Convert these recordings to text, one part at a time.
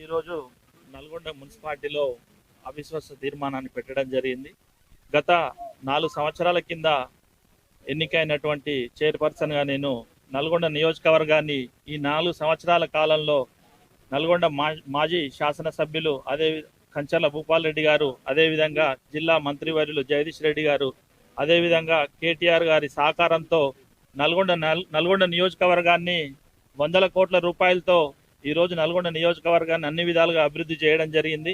ఈరోజు నల్గొండ మున్సిపాలిటీలో అవిశ్వాస తీర్మానాన్ని పెట్టడం జరిగింది. గత నాలుగు సంవత్సరాల కింద ఎన్నికైనటువంటి చైర్పర్సన్గా నేను నల్గొండ నియోజకవర్గాన్ని ఈ నాలుగు సంవత్సరాల కాలంలో నల్గొండ మా మాజీ శాసనసభ్యులు అదే కంచర్ల భూపాల్ రెడ్డి గారు అదేవిధంగా జిల్లా మంత్రివర్యులు జగదీష్ రెడ్డి గారు అదేవిధంగా కేటీఆర్ గారి సహకారంతో నల్గొండ నల్- నల్గొండ నియోజకవర్గాన్ని వందల కోట్ల రూపాయలతో ఈరోజు నల్గొండ నియోజకవర్గాన్ని అన్ని విధాలుగా అభివృద్ధి చేయడం జరిగింది.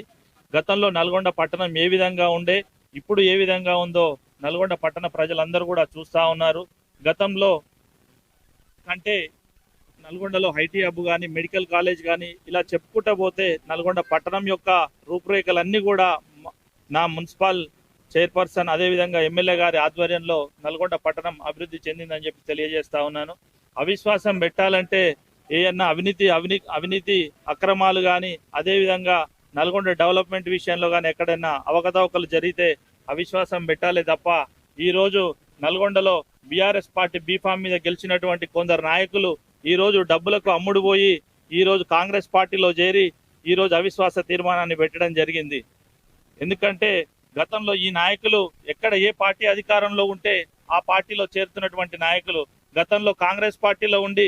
గతంలో నల్గొండ పట్టణం ఏ విధంగా ఉండే ఇప్పుడు ఏ విధంగా ఉందో నల్గొండ పట్టణ ప్రజలందరూ కూడా చూస్తూ ఉన్నారు. గతంలో కంటే నల్గొండలో ఐటీ హబ్ కానీ మెడికల్ కాలేజ్ కానీ ఇలా చెప్పుకుంటా పోతే నల్గొండ పట్టణం యొక్క రూపురేఖలన్నీ కూడా నా మున్సిపల్ చైర్పర్సన్ అదేవిధంగా ఎమ్మెల్యే గారి ఆధ్వర్యంలో నల్గొండ పట్టణం అభివృద్ధి చెందిందని చెప్పి తెలియజేస్తా ఉన్నాను. అవిశ్వాసం పెట్టాలంటే ఏయన్నా అవినీతి అవినీతి అవినీతి అక్రమాలు కానీ అదేవిధంగా నల్గొండ డెవలప్మెంట్ విషయంలో కానీ ఎక్కడైనా అవకతవకలు జరిగితే అవిశ్వాసం పెట్టాలి తప్ప ఈ రోజు నల్గొండలో బీఆర్ఎస్ పార్టీ బీఫామ్ మీద గెలిచినటువంటి కొందరు నాయకులు ఈ రోజు డబ్బులకు అమ్ముడు పోయి ఈ రోజు కాంగ్రెస్ పార్టీలో చేరి ఈ రోజు అవిశ్వాస తీర్మానాన్ని పెట్టడం జరిగింది. ఎందుకంటే గతంలో ఈ నాయకులు ఎక్కడ ఏ పార్టీ అధికారంలో ఉంటే ఆ పార్టీలో చేరుతున్నటువంటి నాయకులు గతంలో కాంగ్రెస్ పార్టీలో ఉండి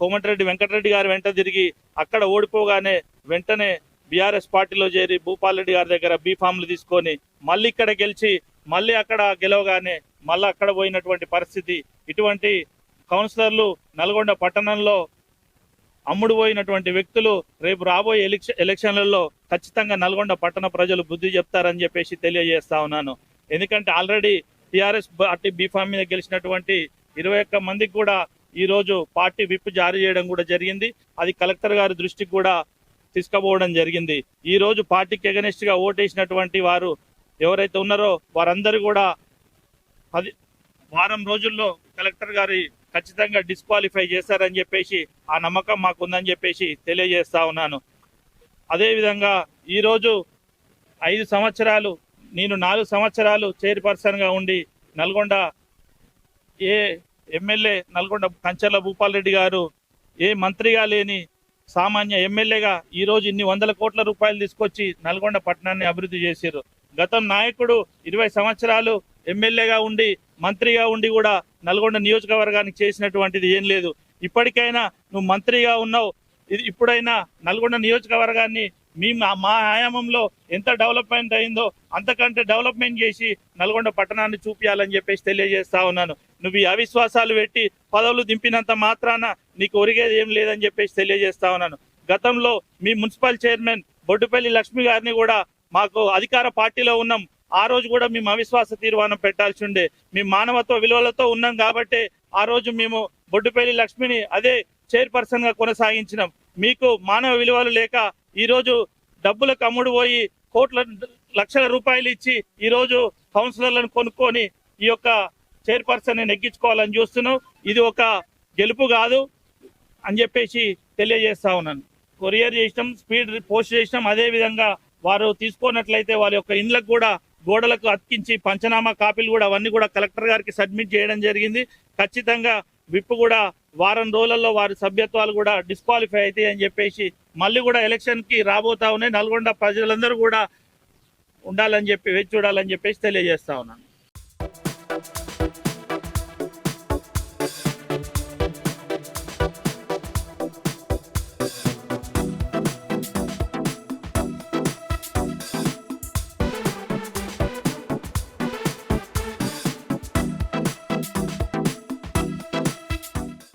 కోమటిరెడ్డి వెంకటరెడ్డి గారి వెంట తిరిగి అక్కడ ఓడిపోగానే వెంటనే బీఆర్ఎస్ పార్టీలో చేరి భూపాల్ రెడ్డి గారి దగ్గర బీఫామ్లు తీసుకొని మళ్ళీ ఇక్కడ గెలిచి మళ్ళీ అక్కడ గెలవగానే మళ్ళీ అక్కడ పోయినటువంటి పరిస్థితి. ఇటువంటి కౌన్సిలర్లు నల్గొండ పట్టణంలో అమ్ముడు పోయినటువంటి వ్యక్తులు రేపు రాబోయే ఎలక్ష ఎలక్షన్లలో ఖచ్చితంగా నల్గొండ పట్టణ ప్రజలు బుద్ధి చెప్తారని చెప్పేసి తెలియజేస్తా ఉన్నాను. ఎందుకంటే ఆల్రెడీ టీఆర్ఎస్ పార్టీ బీఫామ్ మీద గెలిచినటువంటి ఇరవై ఒక్క మందికి కూడా ఈ రోజు పార్టీ విప్ జారీ చేయడం కూడా జరిగింది. అది కలెక్టర్ గారి దృష్టికి కూడా తీసుకుపోవడం జరిగింది. ఈ రోజు పార్టీకి ఎగనెస్ట్గా ఓటేసినటువంటి వారు ఎవరైతే ఉన్నారో వారందరూ కూడా పది వారం రోజుల్లో కలెక్టర్ గారి ఖచ్చితంగా డిస్క్వాలిఫై చేశారని చెప్పేసి ఆ నమ్మకం మాకు ఉందని చెప్పేసి తెలియజేస్తా ఉన్నాను. అదేవిధంగా ఈరోజు ఐదు సంవత్సరాలు నేను నాలుగు సంవత్సరాలు చైర్పర్సన్గా ఉండి నల్గొండ ఏ ఎమ్మెల్యే నల్గొండ కంచర్ల భూపాల్ రెడ్డి గారు ఏ మంత్రిగా లేని సామాన్య ఎమ్మెల్యేగా ఈ రోజు ఇన్ని వందల కోట్ల రూపాయలు తీసుకొచ్చి నల్గొండ పట్టణాన్ని అభివృద్ధి చేశారు. గతం నాయకుడు ఇరవై సంవత్సరాలు ఎమ్మెల్యేగా ఉండి మంత్రిగా ఉండి కూడా నల్గొండ నియోజకవర్గానికి చేసినటువంటిది ఏం లేదు. ఇప్పటికైనా నువ్వు మంత్రిగా ఉన్నావు. ఇది ఇప్పుడైనా నల్గొండ నియోజకవర్గాన్ని మీ మా- ఆయామంలో ఎంత డెవలప్మెంట్ అయిందో అంతకంటే డెవలప్మెంట్ చేసి నల్గొండ పట్టణాన్ని చూపించాలని చెప్పేసి తెలియజేస్తా ఉన్నాను. నువ్వు ఈ అవిశ్వాసాలు పెట్టి పదవులు దింపినంత మాత్రాన నీకు ఒరిగేది ఏం లేదని చెప్పేసి తెలియజేస్తా ఉన్నాను. గతంలో మీ మున్సిపల్ చైర్మన్ బొడ్డుపల్లి లక్ష్మి గారిని కూడా మాకు అధికార పార్టీలో ఉన్నాం. ఆ రోజు కూడా మేము అవిశ్వాస తీర్మానం పెట్టాల్సి ఉండే. మేము మానవత్వ విలువలతో ఉన్నాం కాబట్టి ఆ రోజు మేము బొడ్డుపల్లి లక్ష్మిని అదే చైర్పర్సన్గా కొనసాగించినాం. మీకు మానవ విలువలు లేక ఈరోజు డబ్బులకు అమ్ముడు పోయి కోట్ల లక్షల రూపాయలు ఇచ్చి ఈరోజు కౌన్సిలర్లను కొనుక్కొని ఈ యొక్క చైర్పర్సన్ నెగ్గించుకోవాలని చూస్తున్నాం. ఇది ఒక గెలుపు కాదు అని చెప్పేసి తెలియజేస్తా ఉన్నాను. కొరియర్ చేసినాం స్పీడ్ పోస్ట్ చేసినాం. అదే విధంగా వారు తీసుకున్నట్లయితే వారి యొక్క ఇండ్లకు కూడా గోడలకు అతికించి పంచనామా కాపీలు కూడా అవన్నీ కూడా కలెక్టర్ గారికి సబ్మిట్ చేయడం జరిగింది. ఖచ్చితంగా విప్ కూడా వారం రోజులలో వారి సభ్యత్వాలు కూడా డిస్క్వాలిఫై అవుతాయి అని చెప్పేసి మళ్ళీ కూడా ఎలక్షన్కి రాబోతా ఉన్నాయి. నల్గొండ ప్రజలందరూ కూడా ఉండాలని చెప్పి వేచి చూడాలని చెప్పేసి తెలియజేస్తా ఉన్నాను.